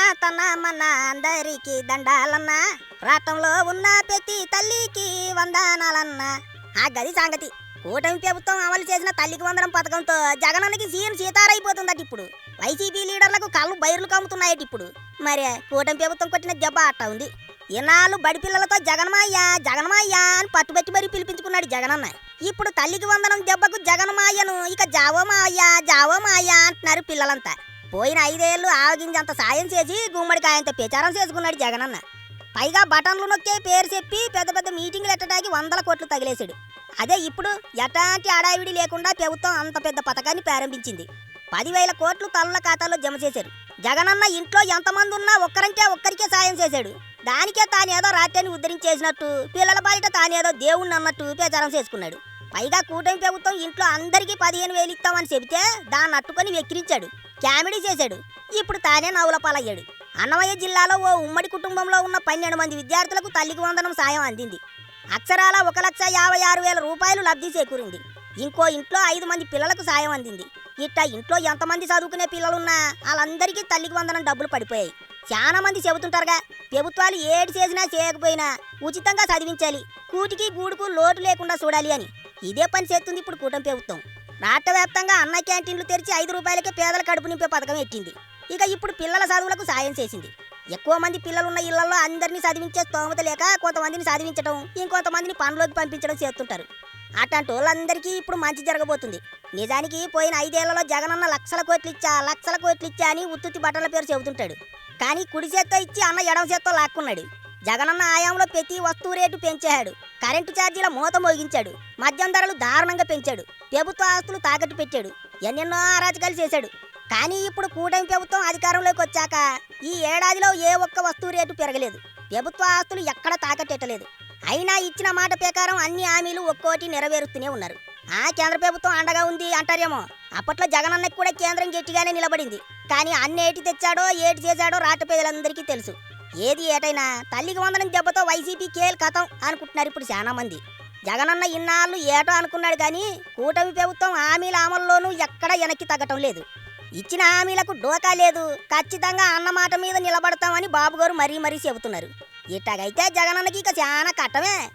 అన్నా తన మన అందరికి దండాలన్నా రాష్ట్రంలో ఉన్న ప్రతి తల్లికి వందనాలన్నా. ఆ గది సంగతి. కూటమి ప్రభుత్వం అమలు చేసిన తల్లికి వందనం పథకంతో జగనన్నకి సీఎం సీతారైపోతుందట ఇప్పుడు. వైసీపీ లీడర్లకు కళ్ళు బైర్లు కమ్ముతున్నాయట ఇప్పుడు. మరే కూటమి ప్రభుత్వం కొట్టిన దెబ్బ అట్టా ఉంది. ఇన్నాళ్ళు బడి పిల్లలతో జగన్మాయ్య జగన్మాయ్య అని పట్టుబట్టి మరీ పిలిపించుకున్నాడు జగనన్న. ఇప్పుడు తల్లికి వందనం దెబ్బకు జగన్మాయ్యను ఇక జావో మావయ్య జావో అంటున్నారు పిల్లలంతా. పోయిన ఐదేళ్ళు ఆవగింజంత సాయం చేసి గుమ్మడికాయంత ప్రచారం చేసుకున్నాడు జగనన్న. పైగా బటన్లు నొక్కే పేరు చెప్పి పెద్ద పెద్ద మీటింగ్లు ఎట్టడానికి వందల కోట్లు తగిలేశాడు. అదే ఇప్పుడు ఎట్లాంటి అడావిడి లేకుండా ప్రభుత్వం అంత పెద్ద పథకాన్ని ప్రారంభించింది. పదివేల కోట్లు తల్ల ఖాతాలో జమ చేశారు. జగనన్న ఇంట్లో ఎంతమంది ఉన్నా ఒక్కరంటే ఒక్కరికే సాయం చేశాడు. దానికే తానేదో రాత్రిని ఉద్ధరించేసినట్టు పిల్లల బయట తానేదో దేవుణ్ణి అన్నట్టు ప్రచారం చేసుకున్నాడు. పైగా కూటమి ప్రభుత్వం ఇంట్లో అందరికీ పదిహేను వేలు ఇస్తామని చెబితే దాన్ని అట్టుకొని వెక్కిరించాడు. కామెడీ చేశాడు. ఇప్పుడు తానే నవ్వుల పాలయ్యాడు. అన్నమయ్య జిల్లాలో ఓ ఉమ్మడి కుటుంబంలో ఉన్న పన్నెండు మంది విద్యార్థులకు తల్లికి వందనం సాయం అందింది. అక్షరాల ఒక లక్ష యాభై ఆరు వేల రూపాయలు లబ్ధి చేకూరింది. ఇంకో ఇంట్లో ఐదు మంది పిల్లలకు సాయం అందింది. ఇట్ట ఇంట్లో ఎంతమంది చదువుకునే పిల్లలున్నా వాళ్ళందరికీ తల్లికి వందనం డబ్బులు పడిపోయాయి. చాలా మంది చెబుతుంటారుగా ప్రభుత్వాలు ఏడు చేసినా చేయకపోయినా ఉచితంగా చదివించాలి. కూటికి గూడుకు లోటు లేకుండా చూడాలి అని. ఇదే పని చేస్తుంది ఇప్పుడు కూటమి ప్రభుత్వం. రాష్ట్ర వ్యాప్తంగా అన్న క్యాంటీన్లు తెరిచి ఐదు రూపాయలకే పేదల కడుపు నింపే పథకం ఎట్టింది ఇక ఇప్పుడు పిల్లల చదువులకు సాయం చేసింది. ఎక్కువ మంది పిల్లలున్న ఇళ్ళలో అందరినీ చదివించే స్తోమత లేక కొంతమందిని చదివించడం ఇంకొంతమందిని పనిలోకి పంపించడం చేస్తుంటారు. అట్లాంటి వాళ్ళందరికీ ఇప్పుడు మంచి జరగబోతుంది. నిజానికి పోయిన ఐదేళ్ళలో జగనన్న లక్షల కోట్లు ఇచ్చా లక్షల కోట్లు ఇచ్చా అని ఉత్తుత్తి బట్టల పేరు చెబుతుంటాడు. కానీ కుడి చేత్తో ఇచ్చి అన్న ఎడమ చేత్తో లాక్కున్నాడు. జగనన్న ఆయాంలో ప్రతి వస్తువు రేటు పెంచాడు కరెంటు ఛార్జీల మూత మోగించాడు. మద్యం ధరలు దారుణంగా పెంచాడు. ప్రభుత్వ ఆస్తులు తాకట్టు పెట్టాడు. ఎన్నెన్నో అరాచకాలు చేశాడు. కానీ ఇప్పుడు కూటమి ప్రభుత్వం అధికారంలోకి వచ్చాక ఈ ఏడాదిలో ఏ ఒక్క వస్తువు రేటు పెరగలేదు. ప్రభుత్వ ఆస్తులు ఎక్కడ తాకట్టెట్టలేదు. అయినా ఇచ్చిన మాట ప్రకారం అన్ని హామీలు ఒక్కోటి నెరవేరుస్తూనే ఉన్నారు. ఆ కేంద్ర ప్రభుత్వం అండగా ఉంది అంటారేమో. అప్పట్లో జగనన్నకి కూడా కేంద్రం గట్టిగానే నిలబడింది. కానీ అన్ని ఏటి తెచ్చాడో ఏటి చేశాడో రాష్ట్ర ప్రజలందరికీ తెలుసు. ఏది ఏటైనా తల్లికి వందనం దెబ్బతో వైసీపీ కేల్ కథం అనుకుంటున్నారు ఇప్పుడు చాలా మంది. జగనన్న ఇన్నాళ్ళు ఏటో అనుకున్నాడు కానీ కూటమి ప్రభుత్వం హామీల అమల్లోనూ ఎక్కడ వెనక్కి తగ్గటం లేదు. ఇచ్చిన హామీలకు డోకా లేదు. ఖచ్చితంగా అన్నమాట మీద నిలబడతామని బాబుగారు మరీ మరీ చెబుతున్నారు. ఇట్టగైతే జగనన్నకి ఇక చాలా కట్టమే.